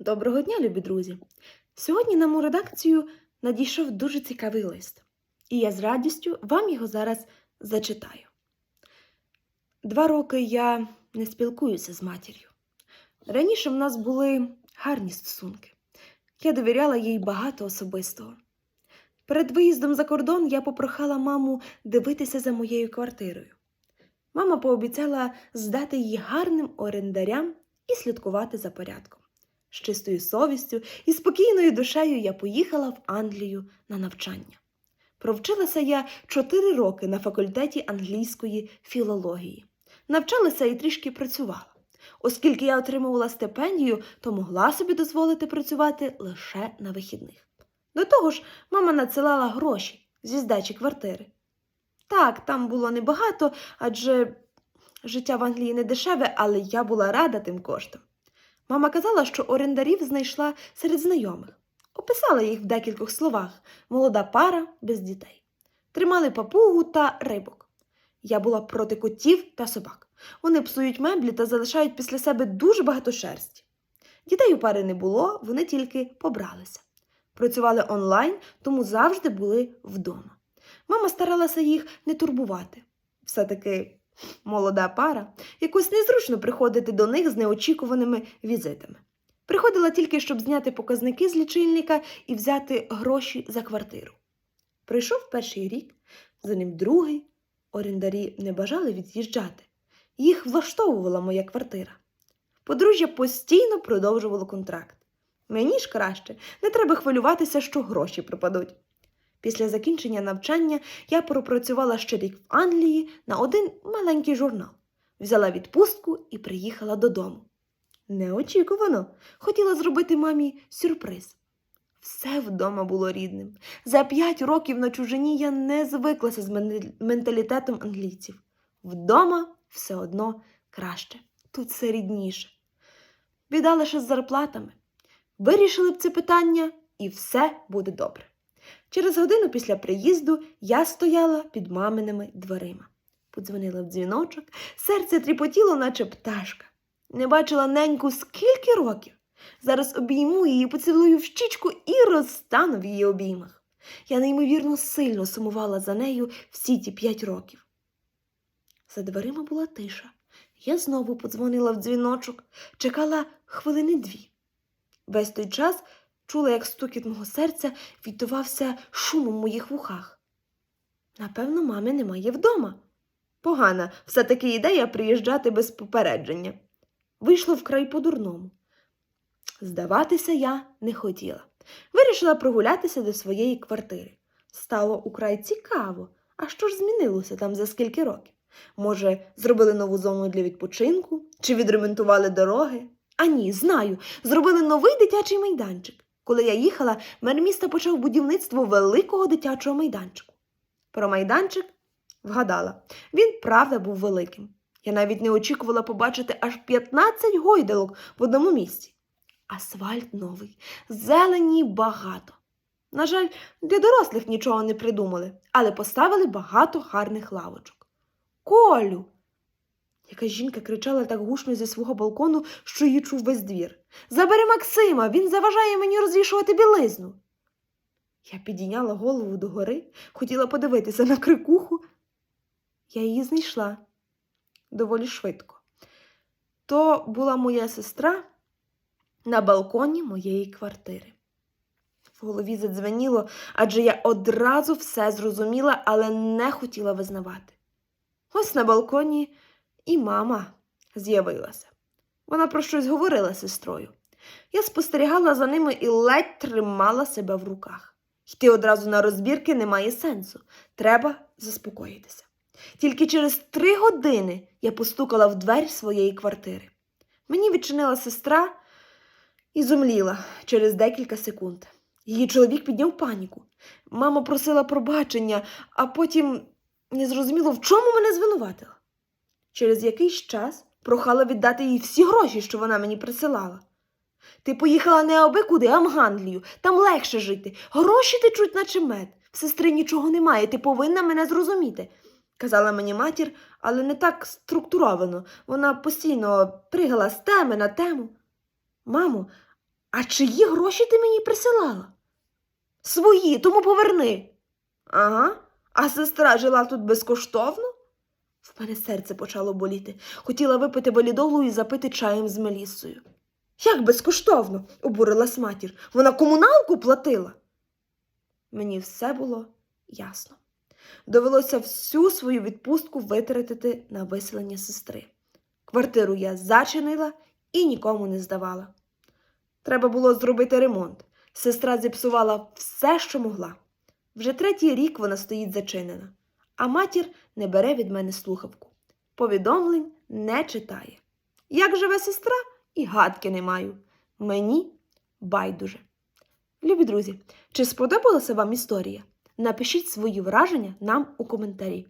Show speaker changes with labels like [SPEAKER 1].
[SPEAKER 1] Доброго дня, любі друзі! Сьогодні нам у редакцію надійшов дуже цікавий лист, і я з радістю вам його зараз зачитаю. Два роки я не спілкуюся з матір'ю. Раніше в нас були гарні стосунки. Я довіряла їй багато особистого. Перед виїздом за кордон я попрохала маму дивитися за моєю квартирою. Мама пообіцяла здати її гарним орендарям і слідкувати за порядком. З чистою совістю і спокійною душею я поїхала в Англію на навчання. Провчилася я чотири роки на факультеті англійської філології. Навчалася і трішки працювала. Оскільки я отримувала стипендію, то могла собі дозволити працювати лише на вихідних. До того ж, мама надсилала гроші зі здачі квартири. Так, там було небагато, адже життя в Англії не дешеве, але я була рада тим коштом. Мама казала, що орендарів знайшла серед знайомих. Описала їх в декількох словах молода пара без дітей. Тримали папугу та рибок. Я була проти котів та собак. Вони псують меблі та залишають після себе дуже багато шерсті. Дітей у пари не було, вони тільки побралися. Працювали онлайн, тому завжди були вдома. Мама старалася їх не турбувати. Все-таки молода пара, якось незручно приходити до них з неочікуваними візитами. Приходила тільки, щоб зняти показники з лічильника і взяти гроші за квартиру. Прийшов перший рік, за ним другий. Орендарі не бажали від'їжджати. Їх влаштовувала моя квартира. Подружжя постійно продовжувало контракт. Мені ж краще, не треба хвилюватися, що гроші пропадуть. Після закінчення навчання я пропрацювала ще рік в Англії на один маленький журнал, взяла відпустку і приїхала додому. Неочікувано хотіла зробити мамі сюрприз. Все вдома було рідним. За п'ять років на чужині я не звиклася з менталітетом англійців. Вдома все одно краще, тут все рідніше. Біда лише з зарплатами. Вирішили б це питання, і все буде добре. Через годину після приїзду я стояла під маминими дверима. Подзвонила в дзвіночок, серце тріпотіло, наче пташка. Не бачила неньку скільки років. Зараз обійму її, поцілую в щічку і розтану в її обіймах. Я неймовірно сильно сумувала за нею всі ті п'ять років. За дверима була тиша. Я знову подзвонила в дзвіночок, чекала хвилини дві. Весь той час чула, як стукіт мого серця віддавався шумом в моїх вухах. Напевно, мами немає вдома. Погана все-таки ідея приїжджати без попередження. Вийшло вкрай по-дурному. Здаватися я не хотіла. Вирішила прогулятися до своєї квартири. Стало украй цікаво. А що ж змінилося там за скільки років? Може, зробили нову зону для відпочинку чи відремонтували дороги? А ні, знаю, зробили новий дитячий майданчик. Коли я їхала, мер міста почав будівництво великого дитячого майданчику. Про майданчик вгадала. Він, правда, був великим. Я навіть не очікувала побачити аж 15 гойдалок в одному місці. Асфальт новий, зелені багато. На жаль, для дорослих нічого не придумали, але поставили багато гарних лавочок. Колю. Якась жінка кричала так гучно зі свого балкону, що її чув весь двір. Забери Максима, він заважає мені розвішувати білизну. Я підійняла голову догори, хотіла подивитися на крикуху. Я її знайшла доволі швидко. То була моя сестра на балконі моєї квартири. В голові задзвеніло, адже я одразу все зрозуміла, але не хотіла визнавати. Ось на балконі і мама з'явилася. Вона про щось говорила з сестрою. Я спостерігала за ними і ледь тримала себе в руках. Йти одразу на розбірки немає сенсу. Треба заспокоїтися. Тільки через три години я постукала в двері своєї квартири. Мені відчинила сестра і зумліла через декілька секунд. Її чоловік підняв паніку. Мама просила пробачення, а потім не зрозуміло, в чому мене звинуватила. Через якийсь час прохала віддати їй всі гроші, що вона мені присилала. Ти поїхала не аби куди, а в Англію. Там легше жити. Гроші течуть, наче мед. В сестри нічого немає, ти повинна мене зрозуміти. Казала мені матір, але не так структуровано. Вона постійно пригала з теми на тему. Мамо, А чиї гроші ти мені присилала? Свої, тому поверни. Ага, а сестра жила тут безкоштовно? В мене серце почало боліти. Хотіла випити валідолу і запити чаєм з Меліссою. Як безкоштовно? обурилась матір. Вона комуналку платила. Мені все було ясно. Довелося всю свою відпустку витратити на виселення сестри. Квартиру я зачинила і нікому не здавала. Треба було зробити ремонт. Сестра зіпсувала все, що могла. Вже третій рік вона стоїть зачинена, а матір не бере від мене слухавку. Повідомлень не читає. Як живе сестра, і гадки не маю. Мені байдуже. Любі друзі, чи сподобалася вам історія? Напишіть свої враження нам у коментарі.